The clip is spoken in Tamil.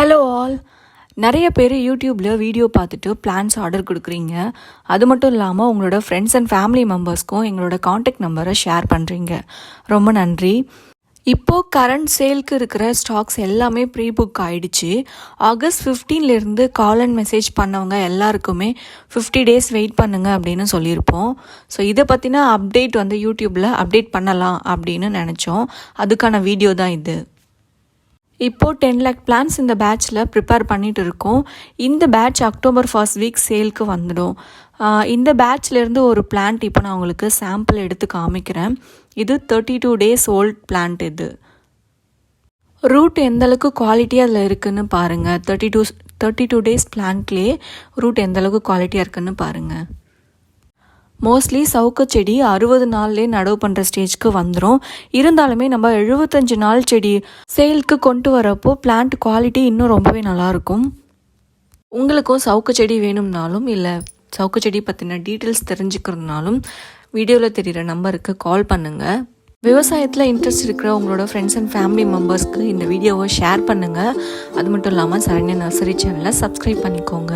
ஹலோ ஆல் நிறைய பேர் யூடியூப்பில் வீடியோ பார்த்துட்டு பிளான்ஸ் ஆர்டர் கொடுக்குறீங்க. அது மட்டும் இல்லாமல் உங்களோட ஃப்ரெண்ட்ஸ் அண்ட் ஃபேமிலி மெம்பர்ஸ்க்கும் எங்களோட காண்டாக்ட் நம்பரை ஷேர் பண்ணுறீங்க ரொம்ப நன்றி. இப்போது கரண்ட் சேல்க்கு இருக்கிற ஸ்டாக்ஸ் எல்லாமே ப்ரீ புக் ஆகிடுச்சு ஆகஸ்ட் ஃபிஃப்டீன்லேருந்து கால் அண்ட் மெசேஜ் பண்ணவங்க எல்லாருக்குமே ஃபிஃப்டி டேஸ் வெயிட் பண்ணுங்க அப்படின்னு சொல்லியிருப்போம். ஸோ இதை பற்றின அப்டேட் வந்து யூடியூப்பில் அப்டேட் பண்ணலாம் அப்படின்னு நினச்சோம். அதுக்கான வீடியோ தான் இது. இப்போது டென் லேக் பிளான்ஸ் இந்த பேட்சில் ப்ரிப்பேர் பண்ணிட்டு இருக்கோம். இந்த பேட்ச் அக்டோபர் ஃபர்ஸ்ட் வீக் சேல்க்கு வந்துடும். இந்த பேட்ச்லேருந்து ஒரு பிளான்ட் இப்போ நான் உங்களுக்கு சாம்பிள் எடுத்து காமிக்கிறேன். இது thirty two days old plant இது ரூட் எந்தளவுக்கு குவாலிட்டி அதில் இருக்குதுன்னு பாருங்கள் thirty two thirty two days பிளான்ட்லேயே root எந்தளவுக்கு குவாலிட்டியாக இருக்குன்னு பாருங்கள் மோஸ்ட்லி சவுக்கு செடி அறுபது நாள்லேயே நடவு பண்ணுற ஸ்டேஜ்க்கு வந்துடும் இருந்தாலுமே நம்ம எழுபத்தஞ்சு நாள் செடி சேல்க்கு கொண்டு வரப்போ பிளான்ட் குவாலிட்டி இன்னும் ரொம்பவே நல்லாயிருக்கும். உங்களுக்கும் சவுக்கு செடி வேணும்னாலும் இல்லை சவுக்கு செடி பற்றின டீட்டெயில்ஸ் தெரிஞ்சுக்கிறதுனாலும் வீடியோவில் தெரிகிற நம்பருக்கு கால் பண்ணுங்கள் விவசாயத்தில் இன்ட்ரெஸ்ட் இருக்கிற உங்களோட ஃப்ரெண்ட்ஸ் அண்ட் ஃபேமிலி மெம்பர்ஸ்க்கு இந்த வீடியோவை ஷேர் பண்ணுங்கள் அது மட்டும் இல்லாமல் சரண்யா நர்சரி சேனலை சப்ஸ்கிரைப் பண்ணிக்கோங்க.